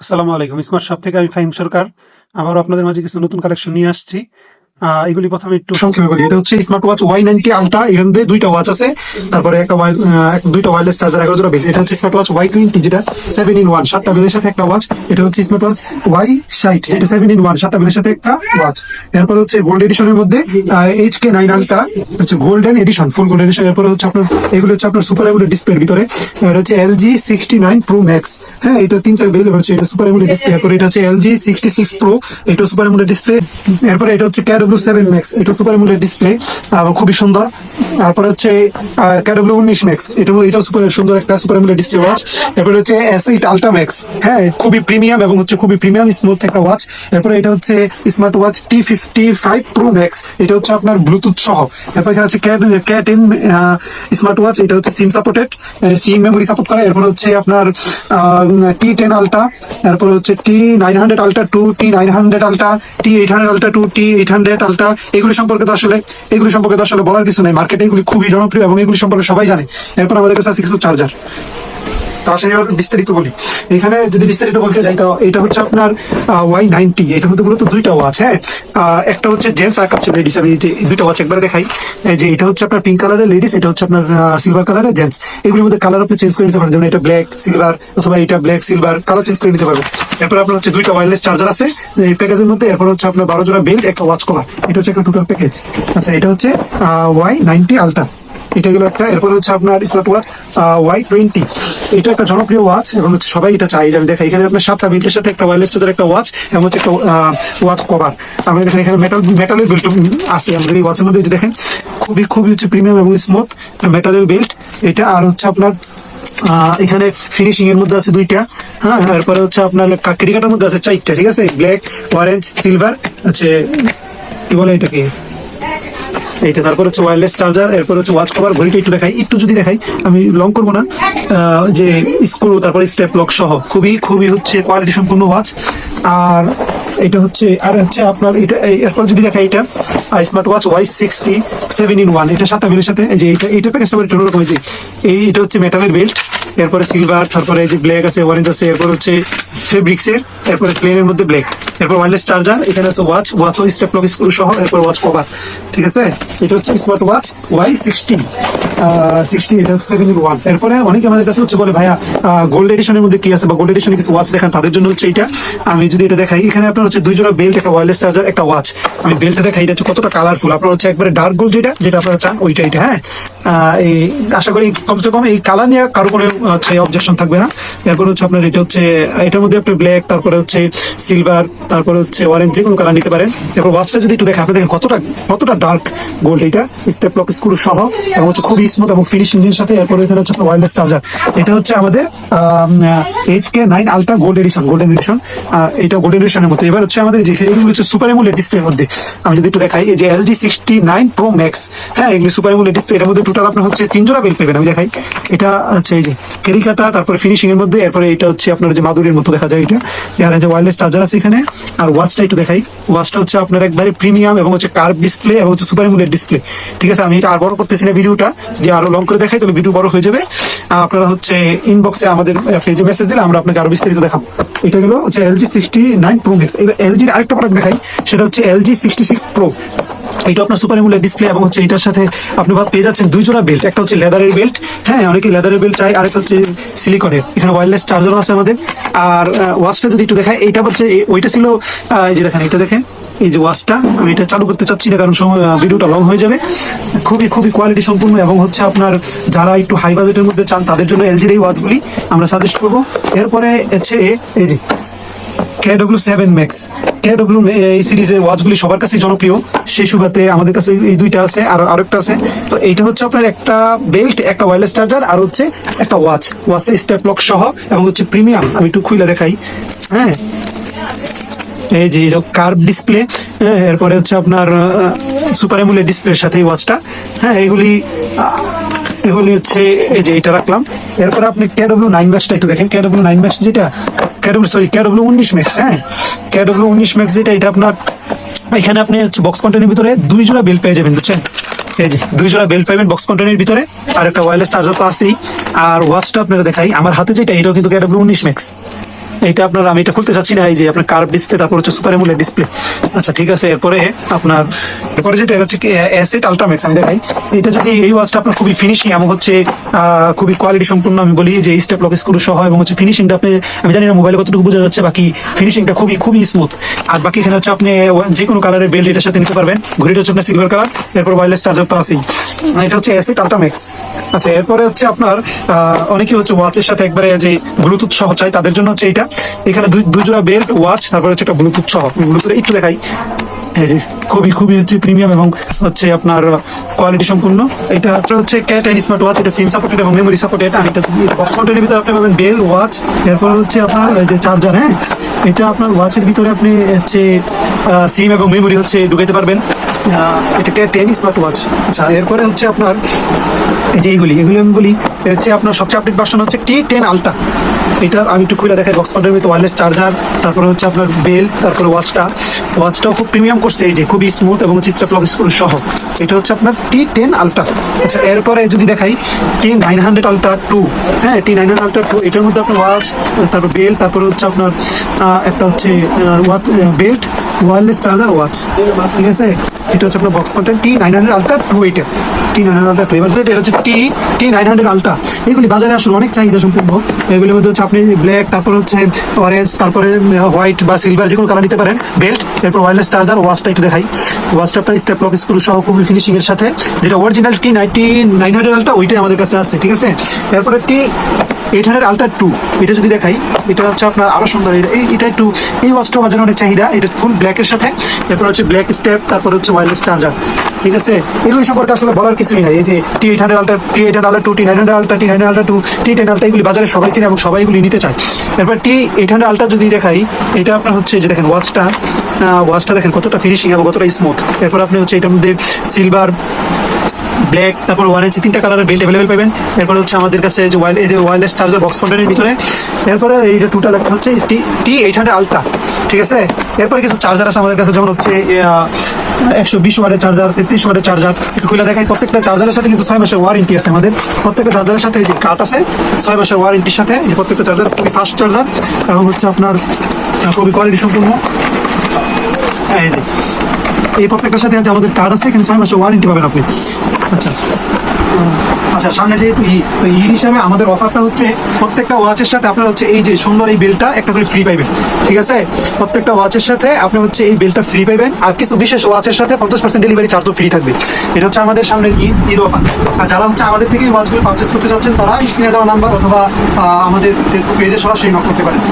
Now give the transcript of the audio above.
আসসালামু আলাইকুম। Smart shop থেকে আমি ফাহিম সরকার। আবারও আপনাদের মাঝে কিছু নতুন কালেকশন নিয়ে আসছি। এগুলি প্রথমে একটু সংক্ষেপে বলি। এটা হচ্ছে smart watch Y ninety ultra এখান দিয়ে দুইটা ওয়াচ আছে। তারপরে একটা দুইটা ওয়ারলেস চার্জার এগারো জোড়া বিল এটা হচ্ছে স্মার্ট ওয়াচ ওয়াই টোয়েন্টি যেটা সেভেন ইন ওয়ান সাতটা বিলের সাথে একটা ওয়াচ এটা হচ্ছে স্মার্ট ওয়াচ ওয়াই ষাট, এটা সেভেন ইন ওয়ান সাতটা বিলের সাথে একটা ওয়াচ এরপর হচ্ছে গোল্ড এডিশনের মধ্যে এইচ কে নাইন আলট্রা হচ্ছে golden edition full gold edition এরপর হচ্ছে আপনার, এগুলো হচ্ছে আপনার সুপার এমুলেট ডিসপ্লের ভিতরে। এটা হচ্ছে LG sixty nine pro max হ্যাঁ এটা তিনটা বেল হচ্ছে এটা সুপার এমুলেট ডিসপ্লে এরপর এটা হচ্ছে এলজি সিক্সটি সিক্স প্রো এটা সুপার এমুলেট ডিসপ্লে এরপর এটা হচ্ছে ক্যাডব্লিউ সেভেন ম্যাক্স এটা সুপার এমুলেট ডিসপ্লে খুবই সুন্দর। তারপরে হচ্ছে ক্যাডব্লিউ উনিশ ম্যাক্স এটা এটাও সুপার সুন্দর একটা সুপার এমুলেট ডিসপ্লে ওয়াচ এরপর হচ্ছে এইট আলট্রা ম্যাক্স হ্যাঁ খুবই প্রিমিয়াম এবং হচ্ছে খুবই প্রিমিয়াম স্মুথ একটা ওয়াচ এরপর এটা হচ্ছে smart watch T fifty five pro max এটা হচ্ছে আপনার ব্লুটুথ সহ। এরপর এখানে হচ্ছে কে টেন স্মার্ট ওয়াচ এটা হচ্ছে SIM supported SIM memory support করে। এরপর হচ্ছে আপনার টি টেন আলট্রা এরপর হচ্ছে T nine hundred ultra two T nine hundred ultra T eight hundred ultra two T eight hundred ultra এগুলি সম্পর্কে তো আসলে এগুলি সম্পর্কে তো আসলে বলার কিছু নেই। মার্কেটে এগুলি খুবই জনপ্রিয় এবং এগুলি সম্পর্কে সবাই জানে। এরপর আমাদের কাছে আছে কিছু চার্জার তার সাথে এবার বিস্তারিত বলি। এখানে যদি বিস্তারিত বলতে যাই, তো এটা হচ্ছে আপনার ওয়াই নাইনটি এটার মধ্যে মূলত দুইটা ওয়াচ হ্যাঁ? একটা হচ্ছে জেন্টস আর হচ্ছে লেডিস আমি যে দুইটা ওয়াচ একবার দেখাই। যে এটা হচ্ছে আপনার পিঙ্ক কালারের লেডিস এটা হচ্ছে আপনার সিলভার কালারের জেন্টস এগুলোর মধ্যে কালার আপনি চেঞ্জ করে নিতে পারেন যেমন এটা ব্ল্যাক সিলভার অথবা এটা ব্ল্যাক সিলভার কালার চেঞ্জ করে নিতে পারবেন। এরপর আপনার হচ্ছে দুইটা ওয়্যারলেস চার্জার আছে, এই প্যাকেজের মধ্যে। এরপর হচ্ছে আপনার বারো জোড়া বেল্ট একটা ওয়াচ কভার এটা হচ্ছে একটা টোটাল প্যাকেজ আচ্ছা এটা হচ্ছে ওয়াই নাইনটি আলট্রা এটা গেলো একটা, এরপর হচ্ছে আপনার স্মার্ট ওয়াচ ওয়াই টোয়েন্টি এটা একটা জনপ্রিয় ওয়াচ এবং হচ্ছে সবাই এটা চাই আমি দেখা এখানে আপনার সাতটা বেল্টের সাথে একটা ওয়ারলেস চার্জার একটা ওয়াচ এবং হচ্ছে একটা ওয়াচ কভার আমি দেখেন এখানে মেটাল মেটালের বেল্ট আছে। আমাদের এই ওয়াচের মধ্যে দেখেন, খুবই খুবই হচ্ছে প্রিমিয়াম এবং স্মুথ মেটালের বেল্ট এটা আর হচ্ছে আপনার এখানে ফিনিশিং এর মধ্যে আছে দুইটা। হ্যাঁ এরপরে হচ্ছে আপনার ক্রিকেটের মধ্যে আছে চারটা, ঠিক আছে? ব্ল্যাক অরেঞ্জ সিলভার হচ্ছে, কি বলে এটাকে? এইটা, তারপর হচ্ছে ওয়্যারলেস চার্জার এরপর হচ্ছে ওয়াচ কভার ঘড়িটা একটু দেখাই, একটু যদি দেখাই, আমি লং করব না। যে স্ক্রু তারপরে স্টেপ লক সহ, খুবই খুবই হচ্ছে কোয়ালিটি সম্পূর্ণ ওয়াচ আর এটা হচ্ছে, আর হচ্ছে আপনার এটা এরপর যদি দেখাই এটা smart watch Y sixty seven in one এটা সাতটা বিলের সাথে যে এটা এটা প্যাকেজটা একটু অন্যরকম যে, এই, এটা হচ্ছে মেটালের বেল্ট এরপরে সিলভার তারপরে যে ব্ল্যাক আছে অরেঞ্জ আছে, এরপর হচ্ছে ফেব্রিক্সের এরপরে প্লেনের মধ্যে ব্ল্যাক এরপর ওয়ারলেস চার্জার এখানে আছে ওয়াচ ওয়াচ ও স্টেপ লক স্ক্রু সহ, এরপর ওয়াচ কভার ঠিক আছে? এটা হচ্ছে smart watch Y sixty sixty এটা হচ্ছে ওয়ান এরপরে অনেকে আমাদের কাছে হচ্ছে বলে, ভাইয়া গোল্ড এডিশনের মধ্যে কি আছে? বা গোল্ড এডিশনে কিছু ওয়াচ দেখান, তাদের জন্য হচ্ছে এটা আমি যদি এটা দেখাই, এখানে আপনার হচ্ছে দুই জোড়া বেল্ট একটা ওয়ারলেস চার্জার একটা ওয়াচ আমি বেল্টটা দেখাই, এটা হচ্ছে কতটা কালারফুল আপনার হচ্ছে একবারে ডার্ক গোল্ড যেটা যেটা আপনারা চান, ওইটা, এটা হ্যাঁ? এই, আশা করি কমসে কম এই কালার নিয়ে কারও কোনো, হচ্ছে অবজেকশন থাকবে না। এরপর হচ্ছে আপনার এটা হচ্ছে, এটার মধ্যে আপনি ব্ল্যাক তারপরে হচ্ছে সিলভার তারপরে হচ্ছে অরেঞ্জ যে কোনো কালার নিতে পারেন। এরপর ওয়াচটা যদি একটু দেখেন, আপনি দেখেন কতটা কতটা ডার্ক গোল্ড এটা স্টেপ লক স্ক্রু সহ, এবং হচ্ছে খুবই স্মুথ এবং ফিনিশিং এর সাথে, এরপরে এখানে হচ্ছে ওয়্যারলেস চার্জার এটা হচ্ছে আমাদের H K nine ultra gold edition golden edition এটা গোল্ডেন এডিশনের মধ্যে। এবার হচ্ছে আমাদের যে, এগুলো হচ্ছে সুপার এমুলেট ডিসপ্লের মধ্যে। আমি যদি একটু দেখাই, এই যে LG sixty nine pro max হ্যাঁ এগুলো সুপার এমুলেট ডিসপ্লে এর মধ্যে টোটাল আপনার হচ্ছে তিন জোড়া বেল পেবেন, আমি দেখাই। এটা হচ্ছে এই যে কেরিকাটা তারপরে ফিনিশিং এর মধ্যে, এরপরে এটা হচ্ছে আপনার যে মাদুরের মতো দেখা যায় এটা। এই যে ওয়্যারলেস চার্জার আছে এখানে আর ওয়াচটা একটু দেখাই। ওয়াচটা হচ্ছে আপনার একবারে প্রিমিয়াম এবং হচ্ছে কার্ভ ডিসপ্লে এবং হচ্ছে সুপার এমুলেট ডিসপ্লে ঠিক আছে, আমি এটা আর বড় করতেছি না ভিডিওটা যে আরও লং করে দেখাই, তাহলে ভিডিও বড় হয়ে যাবে। আপনারা হচ্ছে ইনবক্সে আমাদের পেজে মেসেজ দিলে আমরা আপনাকে আরও বিস্তারিত দেখাবো। এটা হলো হচ্ছে LG sixty nine pro max এলজির আরেকটা প্রোডাক্ট দেখাই, সেটা হচ্ছে এলজি সিক্সটি সিক্স প্রো এটা আপনার সুপার এমুলেট ডিসপ্লে এবং হচ্ছে এটার সাথে আপনি পেয়ে যাচ্ছেন দুই জোড়া বেল্ট একটা হচ্ছে লেদারের বেল্ট হ্যাঁ অনেকে লেদারের বেল্ট চাই আরেকটা হচ্ছে সিলিকনের এখানে ওয়্যারলেস চার্জারও আছে আমাদের। আর ওয়াচটা যদি একটু দেখায় এইটা হচ্ছে ওইটা ছিল আহ, এই যে দেখেন এটা দেখেন এই যে ওয়াচটা আমি এটা চালু করতে চাচ্ছি না কারণ ভিডিওটা লং হয়ে যাবে। খুবই খুবই কোয়ালিটি সম্পূর্ণ এবং হচ্ছে আপনার যারা একটু হাই বাজেটের মধ্যে চান তাদের জন্য এলজির এই ওয়াচগুলি আমরা সাজেস্ট করব। এরপরে হচ্ছে এই যে কেডব্লিউ সেভেন ম্যাক্স কেডব্লিউ এই সিরিজের ওয়াচগুলি সবার কাছে জনপ্রিয়। সেই সুবাদে আমাদের কাছে এই দুইটা আছে আর আরেকটা আছে। তো এইটা হচ্ছে আপনার একটা বেল্ট একটা ওয়্যারলেস চার্জার আর হচ্ছে একটা ওয়াচ ওয়াচের স্টেপ লক সহ এবং হচ্ছে প্রিমিয়াম আমি একটু খুলে দেখাই। হ্যাঁ। এই যে কার্ভ ডিসপ্লে এরপরে হচ্ছে আপনার সুপার এমুলেট ডিসপ্লের সাথে ওয়াচটা হ্যাঁ এগুলি এগুলি হচ্ছে এই যে এটা রাখলাম। এরপরে আপনি কেডব্লিউ নাইন ম্যাক্সটা একটু দেখেন কেডব্লিউ নাইন ম্যাক্স যেটা কেডব্লিউ সরি কেডব্লিউ উনিশ ম্যাক্স হ্যাঁ কেডব্লিউ উনিশ ম্যাক্স যেটা, এটা আপনার, এখানে আপনি হচ্ছে বক্স কন্টেন্টের ভিতরে দুই জোড়া বেল পেয়ে যাবেন, বুঝছেন? এই যে, দুই জোড়া বেল পাইবেন বক্স কন্টেন্টের ভিতরে, আর একটা ওয়্যারলেস চার্জার তো আছেই। আর ওয়াচটা আপনারা দেখাই, আমার হাতে যেটা, এটাও কিন্তু কেডব্লিউ উনিশ ম্যাক্স এইটা আপনার, আমি এটা খুলতে চাচ্ছি না, এই যে আপনার কার্ভ ডিসপ্লে তারপর হচ্ছে সুপার এমুলেট ডিসপ্লে আচ্ছা ঠিক আছে, এরপরে আপনার, এরপরে যেটা, এটা হচ্ছে অ্যাসেট আলট্রাম্যাক্স আমি দেখাই। এটা যদি এই ওয়াচটা আপনার খুবই ফিনিশিং এবং হচ্ছে খুবই কোয়ালিটি সম্পূর্ণ, আমি বলি যে স্টেপ লক স্ক্রু সহ, এবং হচ্ছে ফিনিশিংটা আপনি, আমি জানি না মোবাইলে কতটুকু বোঝা যাচ্ছে, বাকি ফিনিশিংটা খুবই খুবই স্মুথ আর বাকি এখানে হচ্ছে আপনি যে কোনো কালারের বেল্ট এটার সাথে নিতে পারবেন। ঘড়িটা হচ্ছে আপনার সিলভার কালার এরপর ওয়্যারলেস চার্জার তো আছেই। এটা হচ্ছে অ্যাসেট আলট্রাম্যাক্স আচ্ছা এরপরে হচ্ছে আপনার অনেকে হচ্ছে ওয়াচের সাথে একবারে যে ব্লুটুথ সহ চাই তাদের জন্য হচ্ছে এটা। এখানে দুই দুই জোড়া বেল্ট ওয়াচ তারপরে হচ্ছে একটা ব্লুটুথ সহ। ব্লুটুথ একটু দেখাই। এই যে, খুবই খুবই হচ্ছে প্রিমিয়াম এবং হচ্ছে আপনার কোয়ালিটি সম্পূর্ণ। এটা হচ্ছে ক্যাট স্মার্ট ওয়াচ এটা সিম সাপোর্টেড এবং মেমোরি সাপোর্টেড আর এটা বক্স ভিতরে আপনি পাবেন বেল ওয়াচ এরপর হচ্ছে আপনার যে চার্জার হ্যাঁ? এটা আপনার ওয়াচের ভিতরে আপনি হচ্ছে সিম এবং মেমোরি হচ্ছে ঢুকাইতে পারবেন। এটা ক্যাট টেন স্মার্ট ওয়াচ আচ্ছা এরপরে হচ্ছে আপনার যে এইগুলি এগুলি আমি বলি হচ্ছে আপনার সবচেয়ে আপডেট ভার্সন হচ্ছে টি টেন আলট্রা এটার আমি একটু খুলে দেখাই বক্স কন্টেন্টের ভিতরে ওয়্যারলেস চার্জার তারপরে হচ্ছে আপনার বেল তারপরে ওয়াচটা ওয়াচটাও খুব প্রিমিয়াম করছে, এই যে খুবই স্মুথ এবং চিত্রা প্লগ স্ক্রু সহ। এটা হচ্ছে আপনার টি টেন আলট্রা আচ্ছা এরপরে যদি দেখাই T nine hundred ultra two হ্যাঁ T nine hundred ultra two এটার মধ্যে আপনার ওয়াচ তারপর বেল তারপরে হচ্ছে আপনার একটা হচ্ছে watch belt wireless charger watch ঠিক আছে? এটা হচ্ছে আপনার box content T nine hundred ultra two এইটের টি নাইন হান্ড্রেড আলট্রা এবার এটা হচ্ছে T T nine hundred ultra এগুলি বাজারে আসলে অনেক চাহিদা সম্পূর্ণ। এগুলির মধ্যে হচ্ছে আপনি ব্ল্যাক তারপর হচ্ছে অরেঞ্জ তারপরে হোয়াইট বা সিলভার যে কোনো কালার নিতে পারেন বেল্ট এরপর ওয়্যারলেস চার্জার ওয়াচটা একটু দেখাই। ওয়াচটা আপনার স্টেপ লক স্ক্রু সহ খুবই ফিনিশিং এর সাথে। যেটা original T ninety nine hundred ultra ওইটাই আমাদের কাছে আছে, ঠিক আছে? এরপরে T eight hundred ultra two এটা যদি দেখাই, এটা হচ্ছে আপনার আরও সুন্দর এই এটা একটু এই ওয়াচটা বাজারে অনেক চাহিদা, এটা ফুল ব্ল্যাকের সাথে। এরপর হচ্ছে ব্ল্যাক স্টেপ তারপর হচ্ছে ওয়্যারলেস চার্জার ঠিক আছে? এগুলো সম্পর্কে আসলে বলার কিছুই নাই। এই যে T eight hundred ultra T eight hundred two T nine hundred ultra T nine ultra two T ten ultra এগুলি বাজারে সবাই চিনে এবং সবাই এগুলি নিতে চায়। এরপর টি এইট হান্ড্রেড আলট্রা যদি দেখাই, এটা আপনার হচ্ছে যে দেখেন ওয়াচটা ওয়াচটা দেখেন কতটা ফিনিশিং এবং কতটা স্মুথ এরপর আপনি হচ্ছে এটার মধ্যে সিলভার ব্ল্যাক তারপর ওয়ারেন্সি তিনটা কালারের বেল্ট অ্যাভেলেবেল পাবেন। এরপর হচ্ছে আমাদের কাছে যে ওয়াইল এই যে ওয়্যারলেস চার্জার বক্স কন্টেন্টের ভিতরে। এরপরে এইটা টোটাল একটা হচ্ছে T T eight hundred ultra ঠিক আছে? এরপরে কিছু চার্জার আছে আমাদের কাছে, যেমন হচ্ছে একশো বিশ ওয়ার্ডের চার্জার তেত্রিশ ওয়ার্ডের চার্জার একটু খুলে দেখাই, প্রত্যেকটা চার্জারের সাথে কিন্তু ছয় মাসের ওয়ারেন্টি আছে আমাদের। প্রত্যেকটা চার্জারের সাথে যে কাট আছে, ছয় মাসের ওয়ারেন্টির সাথে প্রত্যেকটা চার্জার খুবই ফাস্ট চার্জার এবং হচ্ছে আপনার খুবই কোয়ালিটি সম্পূর্ণ। এই যে এই প্রত্যেকটার সাথে আছে আমাদের কার্ড আছে, এখানে ছয় মাসের ওয়ারেন্টি পাবেন আপনি। আচ্ছা। আচ্ছা সামনে যেহেতু ই তো ঈদ হিসাবে আমাদের অফারটা হচ্ছে প্রত্যেকটা ওয়াচের সাথে আপনার হচ্ছে এই যে সুন্দর এই বিলটা একটা করে ফ্রি পাইবেন। ঠিক আছে? প্রত্যেকটা ওয়াচের সাথে আপনি হচ্ছে এই বিলটা ফ্রি পাইবেন, আর কিছু বিশেষ ওয়াচের সাথে পঞ্চাশ পার্সেন্ট ডেলিভারি চার্জও ফ্রি থাকবে। এটা হচ্ছে আমাদের সামনের ঈদ ঈদ অফার আর যারা হচ্ছে আমাদের থেকে ওয়াচগুলো পারচেস করতে চাচ্ছেন, তারা স্ক্রিনে দেওয়া নাম্বার অথবা আমাদের ফেসবুক পেজে সরাসরি নক করতে পারেন।